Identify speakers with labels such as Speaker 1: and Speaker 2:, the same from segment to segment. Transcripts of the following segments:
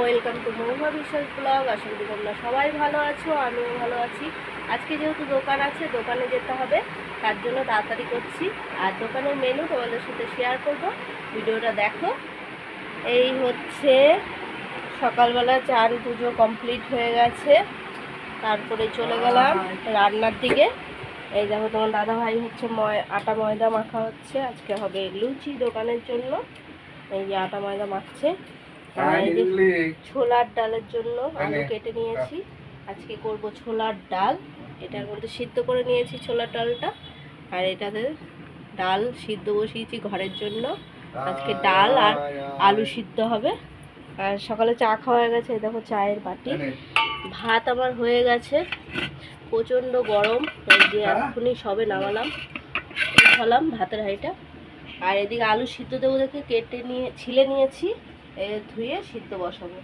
Speaker 1: Welcome to মহুয়া বিশ্বাস blog আশা করি তোমরা সবাই ভালো আছো, আমিও ভালো আছি। আজকে যেহেতু দোকান আছে, দোকানে যেতে হবে, তার জন্য তাড়াতাড়ি করছি। আর দোকানের মেনু তোমাদের সাথে শেয়ার করব। ভিডিওটা দেখো। এই হচ্ছে সকালবেলা চান পুজো কমপ্লিট হয়ে গেছে। তারপরে চলে গেলাম রান্নার দিকে। এই দেখো তোমার দাদা ভাই হচ্ছে ময়, আটা ময়দা মাখা হচ্ছে। আজকে হবে লুচি দোকানের জন্য। এই যে আটা ময়দা মাখছে। ছোলার ডালের জন্য আলু কেটে নিয়েছি। আজকে করব ছোলার ডাল। এটার মধ্যে সিদ্ধ করে নিয়েছি ছোলার ডালটা। আর এটাতে ডাল সিদ্ধ বসিয়েছি ঘরের জন্য। আজকে ডাল আর আলু সিদ্ধ হবে। আর সকালে চা খাওয়া হয়ে গেছে দেখো চায়ের বাটি। ভাত আমার হয়ে গেছে। প্রচণ্ড গরম। যে এখনই সবে নামালাম। খালাম ভাতের হাঁড়িটা। আর এদিকে আলু সিদ্ধ দেবো দেখে কেটে নিয়ে ছিলে নিয়েছি। ধুয়ে সিদ্ধ বসাবো।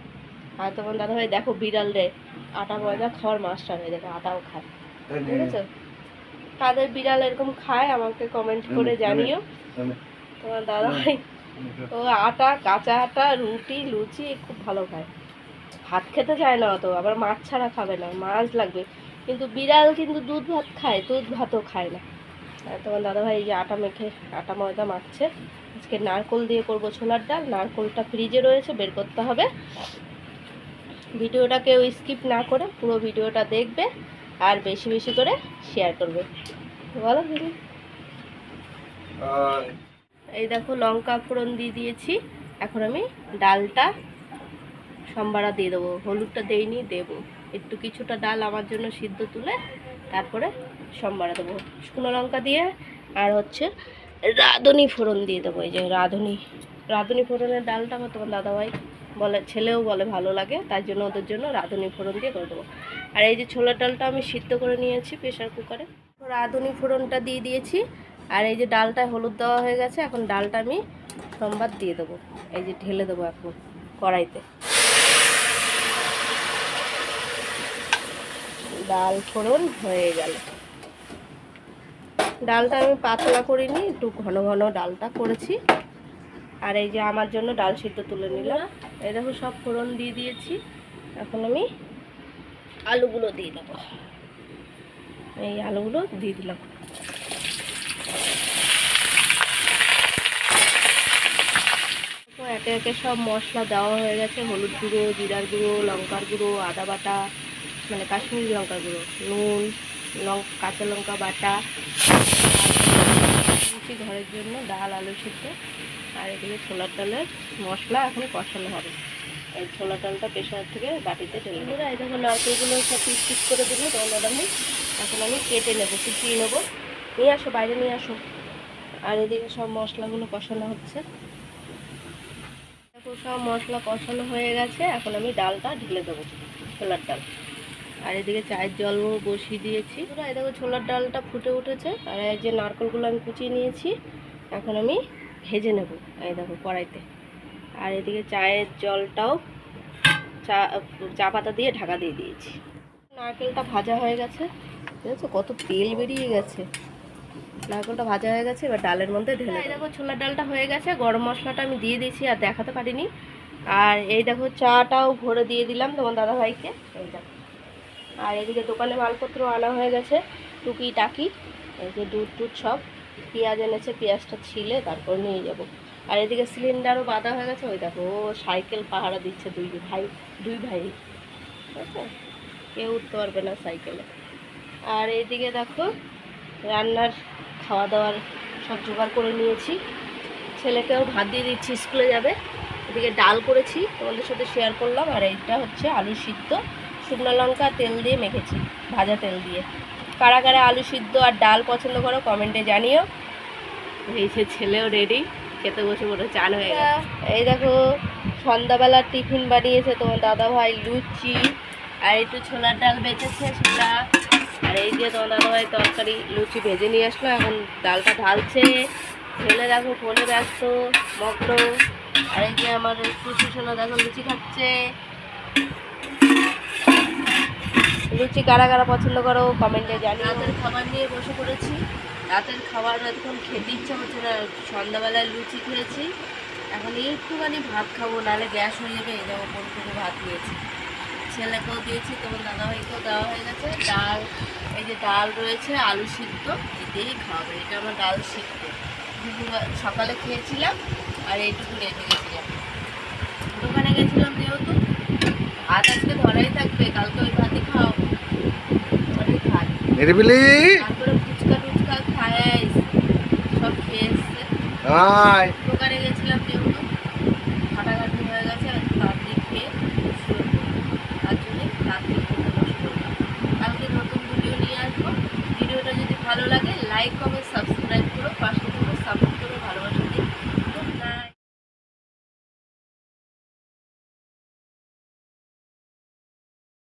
Speaker 1: আর তখন দাদা ভাই দেখো বিড়াল রে আটা ময়দা খাওয়ার মাস্টার হয়ে দেখো আটাও খায়। ঠিক আছে তাদের বিড়াল এরকম খায় আমাকে কমেন্ট করে জানিও। তোমার দাদা ভাই ও আটা কাঁচা আটা রুটি লুচি খুব ভালো খায়। ভাত খেতে চায় না অত আবার মাছ ছাড়া খাবে না মাছ লাগবে। কিন্তু বিড়াল কিন্তু দুধ ভাত খায় দুধ ভাতও খায় না। তোমার দাদাভাই এই যে আটা মেখে আটা ময়দা মাখছে। আজকে নারকোল দিয়ে করব ছোলার ডাল। নারকোলটা ফ্রিজে রয়েছে বের করতে হবে। ভিডিওটা কেউ স্কিপ না করে পুরো ভিডিওটা দেখবে আর বেশি বেশি করে শেয়ার করবে। বলো দিদি। এই দেখো লঙ্কা ফোড়ন দিয়ে দিয়েছি। এখন আমি ডালটা সম্বারা দিয়ে দেবো। হলুদটা দেইনি দেবো। একটু কিছুটা ডাল আমার জন্য সিদ্ধ তুলে তারপরে সম্বারা দেবো। শুকনো লঙ্কা দিয়ে আর হচ্ছে রাঁধুনি ফোড়ন দিয়ে দেবো, এই যে রাঁধুনি। রাঁধুনি ফোড়নের ডালটা আমার তোমার দাদাভাই বলে, ছেলেও বলে ভালো লাগে, তাই জন্য ওদের জন্য রাঁধুনি ফোড়ন দিয়ে করে দেবো। আর এই যে ছোলার ডালটা আমি সিদ্ধ করে নিয়েছি প্রেশার কুকারে। রাঁধুনি ফোড়নটা দিয়ে দিয়েছি, আর এই যে ডালটায় হলুদ দেওয়া হয়ে গেছে, এখন ডালটা আমি সোমবার দিয়ে দেবো। এই যে ঢেলে দেবো এখন কড়াইতে। ডাল ফোড়ন হয়ে গেল। ডালটা আমি পাতলা করিনি, একটু ঘন ঘন ডালটা করেছি। আর এই যে আমার জন্য ডাল সিদ্ধ তুলে নিলাম। এই দেখো সব ফোড়ন দিয়ে দিয়েছি। এখন আমি আলুগুলো দিয়ে দেবো। এই আলুগুলো দিয়ে দিলাম। একে একে সব মশলা দেওয়া হয়ে গেছে। হলুদ গুঁড়ো, জিরার গুঁড়ো, লঙ্কার গুঁড়ো, আদা বাটা মানে কাশ্মীরি লঙ্কার গুঁড়ো, নুন লঙ্কা কাঁচা লঙ্কা বাটা ঘরের জন্য ডাল, আলু সিদ্ধ, আর এদিকে ছোলার ডালের মশলা এখন কষানো হবে। এই ছোলার ডালটা প্রেশার থেকে বাটিতে ঢেলে দেবো। এই দেখো নারকেলগুলো সব পিস পিস করে দিল তোমার আমি এখন আমি কেটে নেব, কুচিয়ে নেব। নিয়ে আসো, বাইরে নিয়ে আসো। আর এদিকে সব মশলাগুলো কষানো হচ্ছে। দেখো সব মশলা কষানো হয়ে গেছে। এখন আমি ডালটা ঢেলে দেবো, ছোলার ডাল। আর এদিকে চায়ের জল বসিয়ে দিয়েছি। দেখো ছোলার ডালটা ফুটে উঠেছে আর এই যে নারকেলগুলো আমি কুচিয়ে নিয়েছি এখন আমি ভেজে নেব এই দেখো কড়াইতে। আর এদিকে চায়ের জলটাও চা চা পাতা দিয়ে ঢাকা দিয়ে দিয়েছি। নারকেলটা ভাজা হয়ে গেছে ঠিক আছে কত তেল বেরিয়ে গেছে। নারকেলটা ভাজা হয়ে গেছে এবার ডালের মধ্যে ঢেলে দেখো ছোলার ডালটা হয়ে গেছে গরম মশলাটা আমি দিয়ে দিয়েছি আর দেখাতে পারিনি। আর এই দেখো চাটাও ভরে দিয়ে দিলাম তোমার দাদা ভাইকে এই দেখো। আর এদিকে দোকানে মালপত্র আনা হয়ে গেছে, টুকি টাকি, এই যে দুধ টুধ সব। পেঁয়াজ এনেছে, পেঁয়াজটা ছিলে, তারপর নিয়ে যাব। আর এদিকে সিলিন্ডারও বাঁধা হয়ে গেছে, ওই দেখো, ও সাইকেল পাহারা দিচ্ছে দুই ভাই দুই ভাই। কেউ উঠতে পারবে না সাইকেলে। আর এইদিকে দেখো, রান্নার খাওয়া দাওয়ার সব জোগাড় করে নিয়েছি। ছেলেকেও ভাত দিয়ে দিচ্ছি, স্কুলে যাবে। এদিকে ডাল করেছি, তোমাদের সাথে শেয়ার করলাম। আর এইটা হচ্ছে আলু সিদ্ধ। শুকনো লঙ্কা তেল দিয়ে মেখেছি ভাজা তেল দিয়ে। কারা কারা আলু সিদ্ধ আর ডাল পছন্দ করো কমেন্টে জানিও। এই যে ছেলেও রেডি খেতে বসে পড়ে চান হয়ে গেছে। এই দেখো সন্ধ্যাবেলার টিফিন বানিয়েছে তোমার দাদা ভাই লুচি আর একটু ছোলার ডাল বেঁচেছে সেটা। আর এই যে তোমার দাদা ভাই তরকারি লুচি ভেজে নিয়ে আসলো এখন ডালটা ঢালছে। ছেলে দেখো ফোনে ব্যস্ত মগ্ন। আর এই যে আমার সোনা দেখো লুচি খাচ্ছে। লুচি কারা কারা পছন্দ করো কমেন্টে জানি রাতের খাবার নিয়ে বসে পড়েছি। রাতের খাবার এখন খেতে ইচ্ছা হচ্ছে না, সন্ধ্যাবেলায় লুচি খেয়েছি। এখন একটুখানি ভাত খাব, নাহলে গ্যাস হয়ে যাবে, এই যাব কোনটুকু ভাত দিয়েছি ছেলেকেও দিয়েছি, তোমার দাদাভাইকেও দেওয়া হয়ে গেছে। ডাল, এই যে ডাল রয়েছে, আলু সিদ্ধ, এতেই খাওয়াবে। এটা আমার ডাল সিদ্ধ। সকালে খেয়েছিলাম, আর এইটুকু রেখে গেছিলাম। দোকানে গেছিলাম যেহেতু। ভাত আজকে ধরাই থাকবে, কালকে নিরিবিলি। আয়। দোকানে গেছিলাম যেগুলো
Speaker 2: ফাটাঘাটি
Speaker 1: হয়ে গেছে আর তাড়াতাড়ি খেয়ে তার জন্যে তাড়াতাড়ি
Speaker 2: খেতে
Speaker 1: বসে কালকে নতুন ভিডিও নিয়ে আসব। ভিডিওটা যদি ভালো লাগে লাইক কমেন্ট